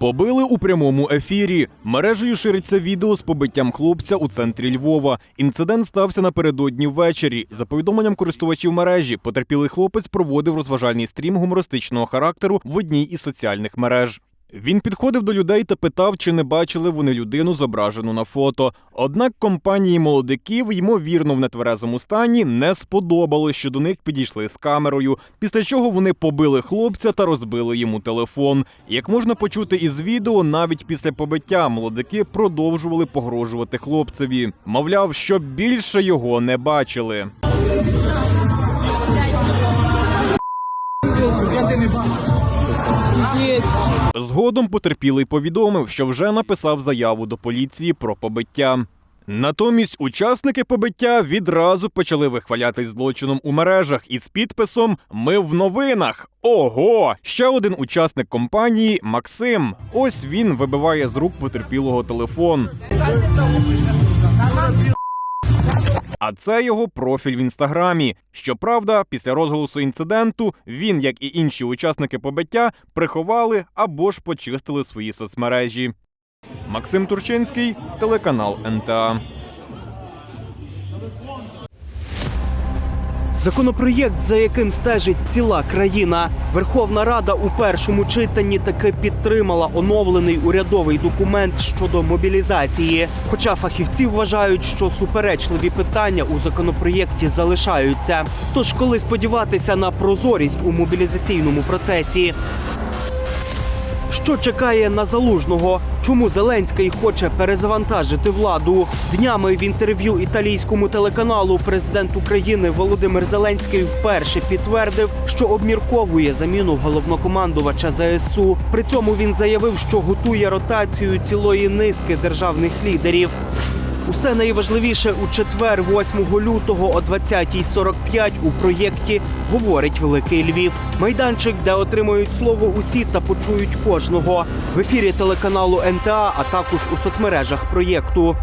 Побили у прямому ефірі. Мережею шириться відео з побиттям хлопця у центрі Львова. Інцидент стався напередодні ввечері. За повідомленням користувачів мережі, потерпілий хлопець проводив розважальний стрім гумористичного характеру в одній із соціальних мереж. Він підходив до людей та питав, чи не бачили вони людину, зображену на фото. Однак компанії молодиків, ймовірно, в нетверезому стані, не сподобалось, що до них підійшли з камерою. Після чого вони побили хлопця та розбили йому телефон. Як можна почути із відео, навіть після побиття молодики продовжували погрожувати хлопцеві. Мовляв, щоб більше його не бачили. Згодом потерпілий повідомив, що вже написав заяву до поліції про побиття. Натомість учасники побиття відразу почали вихвалятись злочином у мережах із підписом Ми в новинах. Ого! Ще один учасник компанії Максим. Ось він вибиває з рук потерпілого телефон. А це його профіль в інстаграмі. Щоправда, після розголосу інциденту він, як і інші учасники побиття, приховали або ж почистили свої соцмережі. Максим Турчинський, телеканал НТА. Законопроєкт, за яким стежить ціла країна, Верховна Рада у першому читанні таки підтримала оновлений урядовий документ щодо мобілізації. Хоча фахівці вважають, що суперечливі питання у законопроєкті залишаються. Тож, коли сподіватися на прозорість у мобілізаційному процесі. Що чекає на залужного? Чому Зеленський хоче перезавантажити владу? Днями в інтерв'ю італійському телеканалу президент України Володимир Зеленський вперше підтвердив, що обмірковує заміну головнокомандувача ЗСУ. При цьому він заявив, що готує ротацію цілої низки державних лідерів. Усе найважливіше у четвер, 8 лютого о 20.45 у проєкті говорить Великий Львів. Майданчик, де отримують слово усі та почують кожного в ефірі телеканалу НТА, а також у соцмережах проєкту.